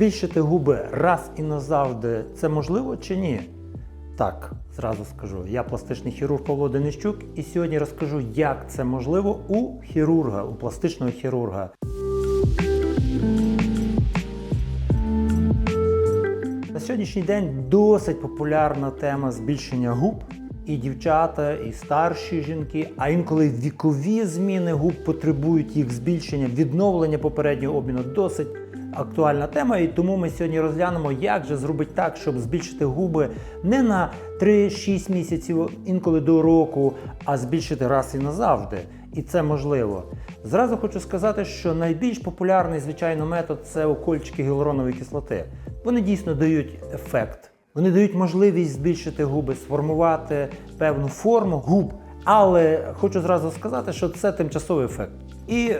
Збільшити губи раз і назавжди це можливо чи ні? Так, зразу скажу. Я пластичний хірург Павло Денищук, і сьогодні розкажу, як це можливо у хірурга, у пластичного хірурга. На сьогоднішній день досить популярна тема збільшення губ. І дівчата, і старші жінки, а інколи вікові зміни губ потребують їх збільшення, відновлення попереднього обміну. Досить актуальна тема. І тому ми сьогодні розглянемо, як же зробити так, щоб збільшити губи не на 3-6 місяців, інколи до року, а збільшити раз і назавжди. І це можливо. Зразу хочу сказати, що найбільш популярний, звичайно, метод це укольчики гіалуронової кислоти. Вони дійсно дають ефект. Вони дають можливість збільшити губи, сформувати певну форму губ. Але хочу зразу сказати, що це тимчасовий ефект. І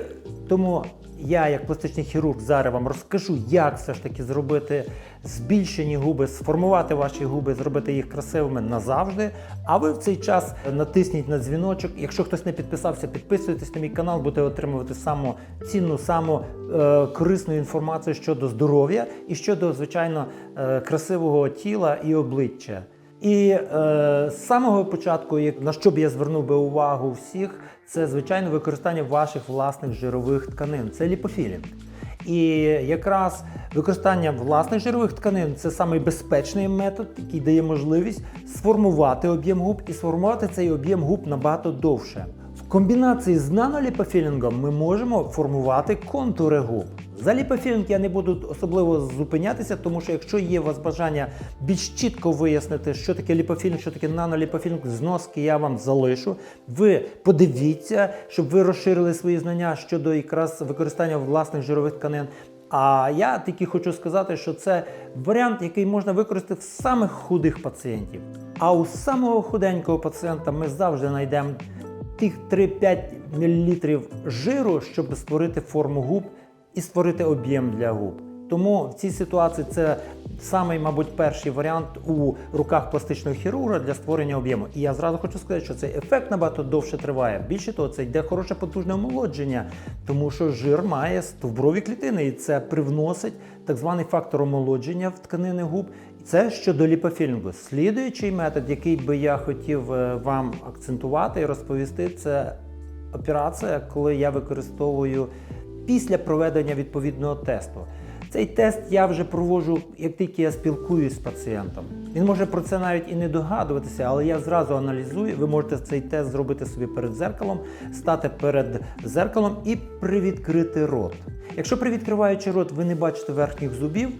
тому я, як пластичний хірург, зараз вам розкажу, як все ж таки зробити збільшені губи, сформувати ваші губи, зробити їх красивими назавжди. А ви в цей час натисніть на дзвіночок. Якщо хтось не підписався, підписуйтесь на мій канал, будете отримувати саму цінну, саму е, корисну інформацію щодо здоров'я і щодо, звичайно, е, красивого тіла і обличчя. І е, з самого початку, як- на що б я звернув би увагу всіх, це звичайно використання ваших власних жирових тканин. Це ліпофілінг. І якраз використання власних жирових тканин це самий безпечний метод, який дає можливість сформувати об'єм губ і сформувати цей об'єм губ набагато довше. В комбінації з наноліпофілінгом ми можемо формувати контури губ. За ліпофілінг я не буду особливо зупинятися, тому що якщо є у вас бажання більш чітко вияснити, що таке ліпофілінг, що таке наноліпофілінг, зноски я вам залишу. Ви подивіться, щоб ви розширили свої знання щодо якраз використання власних жирових тканин. А я тільки хочу сказати, що це варіант, який можна використати в самих худих пацієнтів. А у самого худенького пацієнта ми завжди знайдемо тих 3-5 мл жиру, щоб створити форму губ і створити об'єм для губ. Тому в цій ситуації це самий, мабуть, перший варіант у руках пластичного хірурга для створення об'єму. І я зразу хочу сказати, що цей ефект набагато довше триває. Більше того, це йде хороше потужне омолодження, тому що жир має стовброві клітини, і це привносить так званий фактор омолодження в тканини губ. Це щодо ліпофілінгу. Слідуючий метод, який би я хотів е, вам акцентувати і розповісти, це операція, коли я використовую після проведення відповідного тесту. Цей тест я вже проводжу, як тільки я спілкуюсь з пацієнтом. Він може про це навіть і не догадуватися, але я зразу аналізую. Ви можете цей тест зробити собі перед зеркалом, стати перед зеркалом і привідкрити рот. Якщо привідкриваючи рот, ви не бачите верхніх зубів,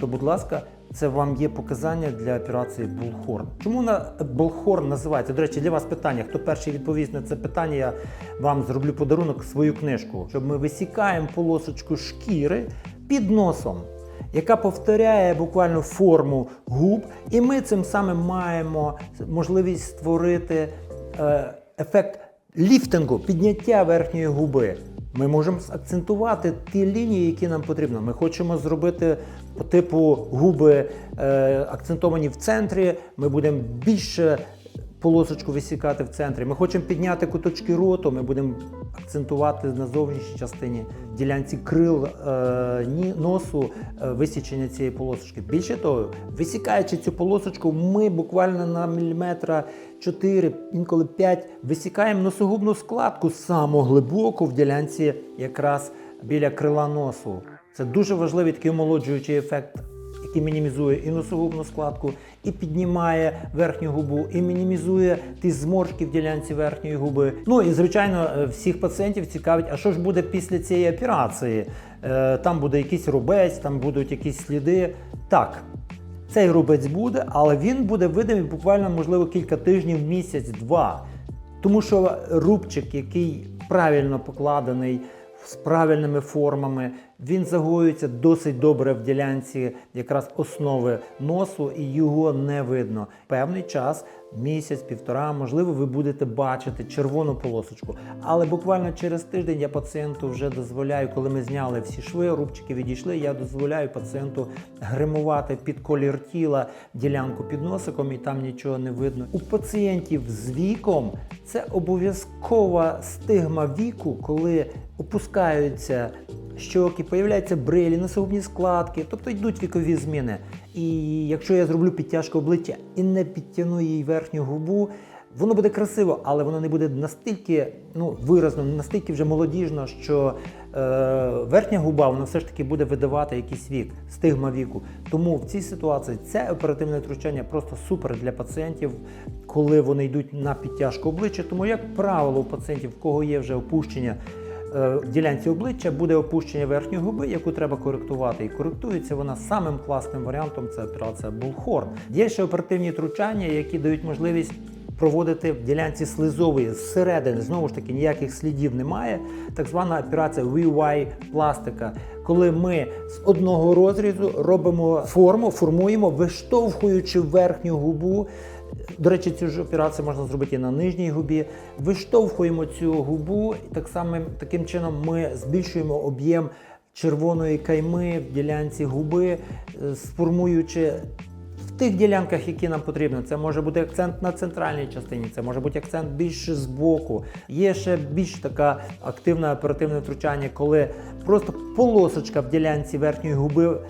то, будь ласка, це вам є показання для операції Булхорн. Чому на Булхорн називається? До речі, для вас питання. Хто перший відповість на це питання, я вам зроблю подарунок свою книжку, щоб ми висікаємо полосочку шкіри під носом, яка повторяє буквально форму губ, і ми цим самим маємо можливість створити е, ефект ліфтингу, підняття верхньої губи. Ми можемо акцентувати ті лінії, які нам потрібно. Ми хочемо зробити по типу губи е, акцентовані в центрі. Ми будемо більше полосочку висікати в центрі. Ми хочемо підняти куточки роту, ми будемо акцентувати на зовнішній частині ділянці крил е, носу е, висічення цієї полосочки. Більше того, висікаючи цю полосочку, ми буквально на міліметра 4, інколи 5 висікаємо носогубну складку саму глибоку в ділянці якраз біля крила носу. Це дуже важливий такий омолоджуючий ефект який мінімізує і носогубну складку, і піднімає верхню губу, і мінімізує ті зморшки в ділянці верхньої губи. Ну і звичайно, е, всіх пацієнтів цікавить, а що ж буде після цієї операції? Е, Там буде якийсь рубець, там будуть якісь сліди. Так, цей рубець буде, але він буде видимий буквально, можливо, кілька тижнів, місяць-два. Тому що рубчик, який правильно покладений з правильними формами, він загоюється досить добре в ділянці якраз основи носу, і його не видно. Певний час, місяць, півтора, можливо, ви будете бачити червону полосочку. Але буквально через тиждень я пацієнту вже дозволяю, коли ми зняли всі шви, рубчики відійшли, я дозволяю пацієнту гримувати під колір тіла ділянку під носиком, і там нічого не видно. У пацієнтів з віком це обов'язкова стигма віку, коли опускаються щоки, появляються брилі, носогубні складки, тобто йдуть вікові зміни. І якщо я зроблю підтяжку обличчя і не підтягну їй верхню губу, воно буде красиво, але воно не буде настільки ну, виразно, настільки вже молодіжно, що е, верхня губа вона все ж таки буде видавати якийсь вік, стигма віку. Тому в цій ситуації це оперативне втручання просто супер для пацієнтів, коли вони йдуть на підтяжку обличчя. Тому, як правило, у пацієнтів, в кого є вже опущення ділянці обличчя, буде опущення верхньої губи, яку треба коректувати. І коректується вона самим класним варіантом це операція Булхорн. Є ще оперативні втручання, які дають можливість проводити в ділянці слизової зсередини. Знову ж таки, ніяких слідів немає. Так звана операція VY пластика, коли ми з одного розрізу робимо форму, формуємо, виштовхуючи верхню губу. До речі, цю ж операцію можна зробити і на нижній губі. Виштовхуємо цю губу, і так само таким чином ми збільшуємо об'єм червоної кайми в ділянці губи, е, сформуючи тих ділянках, які нам потрібно. Це може бути акцент на центральній частині, це може бути акцент більше збоку. Є ще більш така активна оперативне втручання, коли просто полосочка в ділянці верхньої губи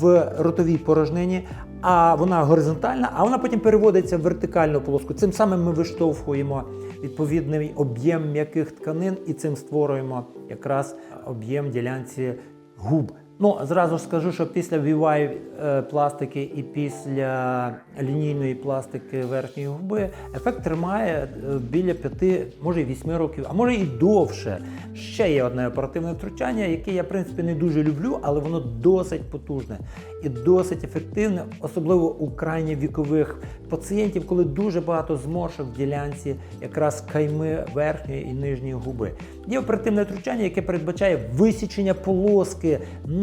в ротовій порожнині. А вона горизонтальна, а вона потім переводиться в вертикальну полоску. Цим самим ми виштовхуємо відповідний об'єм м'яких тканин і цим створюємо якраз об'єм ділянці губ. Ну, зразу ж скажу, що після VY е, пластики і після лінійної пластики верхньої губи ефект тримає е, біля 5, може і 8 років, а може і довше. Ще є одне оперативне втручання, яке я в принципі не дуже люблю, але воно досить потужне і досить ефективне, особливо у крайньо вікових пацієнтів, коли дуже багато зморшок в ділянці якраз кайми верхньої і нижньої губи. Є оперативне втручання, яке передбачає висічення полоски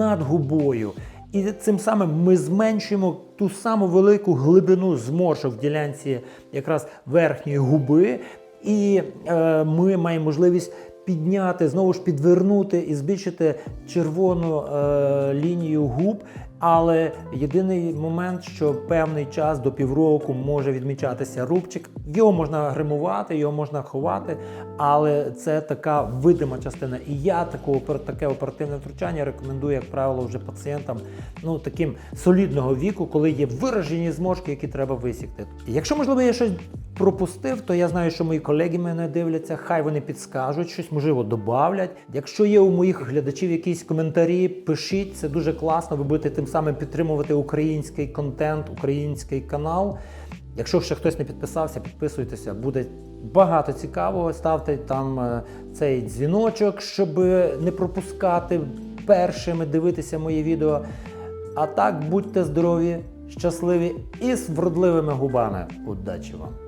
над губою. І цим самим ми зменшуємо ту саму велику глибину зморшок в ділянці якраз верхньої губи, і е, ми маємо можливість підняти, знову ж підвернути і збільшити червону е, лінію губ. Але єдиний момент, що певний час до півроку може відмічатися рубчик. Його можна гримувати, його можна ховати, але це така видима частина. І я такого таке оперативне втручання рекомендую, як правило, вже пацієнтам ну таким солідного віку, коли є виражені зморшки, які треба висікти. Якщо можливо я щось пропустив, то я знаю, що мої колеги мене дивляться. Хай вони підскажуть щось, можливо, добавлять. Якщо є у моїх глядачів якісь коментарі, пишіть, це дуже класно. Ви будете тим самим підтримувати український контент, український канал. Якщо ще хтось не підписався, підписуйтеся, буде багато цікавого. Ставте там е, цей дзвіночок, щоб не пропускати першими дивитися мої відео. А так, будьте здорові, щасливі і з вродливими губами. Удачі вам!